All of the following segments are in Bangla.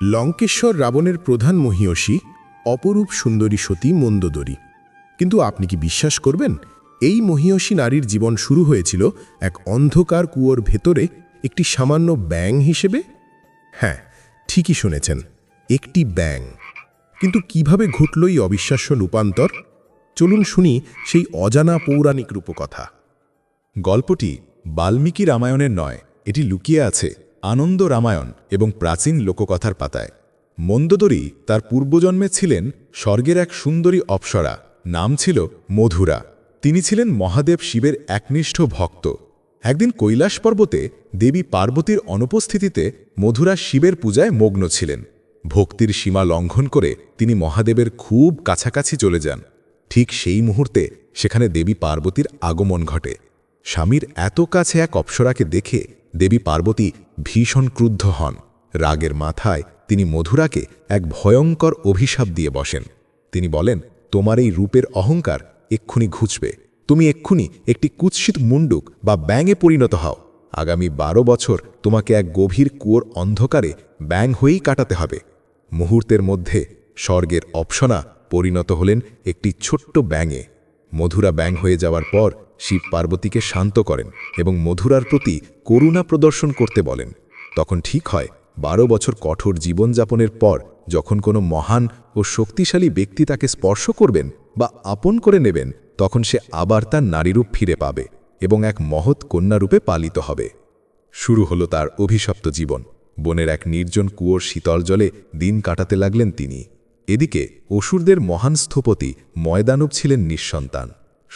লঙ্কেশ্বর রাবণের প্রধান মহিয়সী অপরূপ সুন্দরী সতী মন্দোদরী। কিন্তু আপনি কি বিশ্বাস করবেন? এই মহিয়সী নারীর জীবন শুরু হয়েছিল এক অন্ধকার কুয়োর ভেতরে একটি সামান্য ব্যাং হিসেবে? হ্যাঁ ঠিকই শুনেছেন, একটি ব্যাং কিন্তু কীভাবে ঘটল এই অবিশ্বাস্য রূপান্তর? চলুন শুনি সেই অজানা পৌরাণিক রূপকথা। গল্পটি বাল্মীকি রামায়ণের নয়, এটি লুকিয়ে আছে। আনন্দ রামায়ণ এবং প্রাচীন লোককথার পাতায়। মন্দোদরী তার পূর্বজন্মে ছিলেন স্বর্গের এক সুন্দরী অপ্সরা, নাম ছিল মধুরা। তিনি ছিলেন মহাদেব শিবের একনিষ্ঠ ভক্ত। একদিন কৈলাস পর্বতে দেবী পার্বতীর অনুপস্থিতিতে মধুরা শিবের পূজায় মগ্ন ছিলেন। ভক্তির সীমা লঙ্ঘন করে তিনি মহাদেবের খুব কাছাকাছি চলে যান। ঠিক সেই মুহূর্তে সেখানে দেবী পার্বতীর আগমন ঘটে। স্বামীর এত কাছে এক অপ্সরাকে দেখে দেবী পার্বতী ভীষণ ক্রুদ্ধ হন। রাগের মাথায় তিনি মধুরাকে এক ভয়ঙ্কর অভিশাপ দিয়ে বসেন। তিনি বলেন, তোমার এই রূপের অহংকার এক্ষুনি ঘুচবে। তুমি এক্ষুনি একটি কুৎসিত মুন্ডুক বা ব্যাঙে পরিণত হও। আগামী বারো বছর তোমাকে এক গভীর কুয়োর অন্ধকারে ব্যাং হয়েই কাটাতে হবে। মুহূর্তের মধ্যে স্বর্গের অপসনা পরিণত হলেন একটি ছোট্ট ব্যাঙে। মধুরা ব্যাং হয়ে যাওয়ার পর শিব পার্বতীকে শান্ত করেন এবং মধুরার প্রতি করুণা প্রদর্শন করতে বলেন। তখন ঠিক হয়, বারো বছর কঠোর জীবনযাপনের পর যখন কোনো মহান ও শক্তিশালী ব্যক্তি তাকে স্পর্শ করবেন বা আপন করে নেবেন, তখন সে আবার তার নারীরূপ ফিরে পাবে এবং এক মহৎ কন্যারূপে পালিত হবে। শুরু হলো তার অভিশপ্ত জীবন। বনের এক নির্জন কুয়োর শীতল জলে দিন কাটাতে লাগলেন তিনি। এদিকে অসুরদের মহান স্থপতি ময়দানব ছিলেন নিঃসন্তান।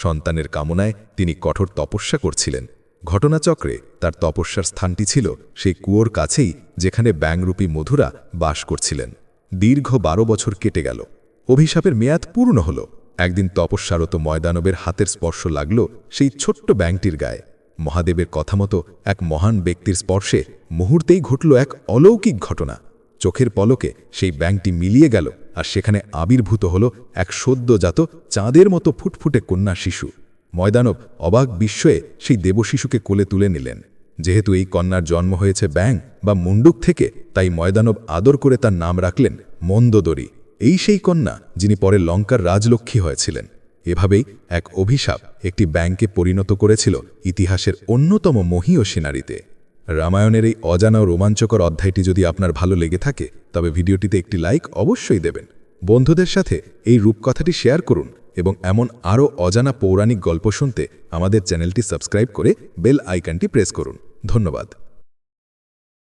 সন্তানের কামনায় তিনি কঠোর তপস্যা করছিলেন। ঘটনাচক্রে তার তপস্যার স্থানটি ছিল সেই কুয়োর কাছেই যেখানে ব্যাংরূপী মধুরা বাস করছিলেন। দীর্ঘ বারো বছর কেটে গেল। অভিশাপের মেয়াদ পূর্ণ হল। একদিন তপস্যারত ময়দানবের হাতের স্পর্শ লাগল সেই ছোট্ট ব্যাংকটির গায়ে। মহাদেবের কথা মতো এক মহান ব্যক্তির স্পর্শে মুহূর্তেই ঘটল এক অলৌকিক ঘটনা। চোখের পলকে সেই ব্যাংকটি মিলিয়ে গেল আর সেখানে আবির্ভূত হল এক সদ্যজাত চাঁদের মতো ফুটফুটে কন্যা শিশু। ময়দানব অবাক বিস্ময়ে সেই দেবশিশুকে কোলে তুলে নিলেন। যেহেতু এই কন্যার জন্ম হয়েছে ব্যাং বা মুন্ডুক থেকে, তাই ময়দানব আদর করে তার নাম রাখলেন মন্দোদরী। এই সেই কন্যা যিনি পরে লঙ্কার রাজলক্ষ্মী হয়েছিলেন। এভাবেই এক অভিশাপ একটি ব্যাংকে পরিণত করেছিল ইতিহাসের অন্যতম মহীয়সী নারীতে রামায়ণের এই অজানা রোমাঞ্চকর অধ্যায়টি যদি আপনার ভালো লেগে থাকে তবে ভিডিওটিতে একটি লাইক অবশ্যই দেবেন। বন্ধুদের সাথে এই রূপকথাটি শেয়ার করুন এবং এমন আরও অজানা পৌরাণিক গল্প শুনতে আমাদের চ্যানেলটি সাবস্ক্রাইব করে বেল আইকনটি প্রেস করুন। ধন্যবাদ।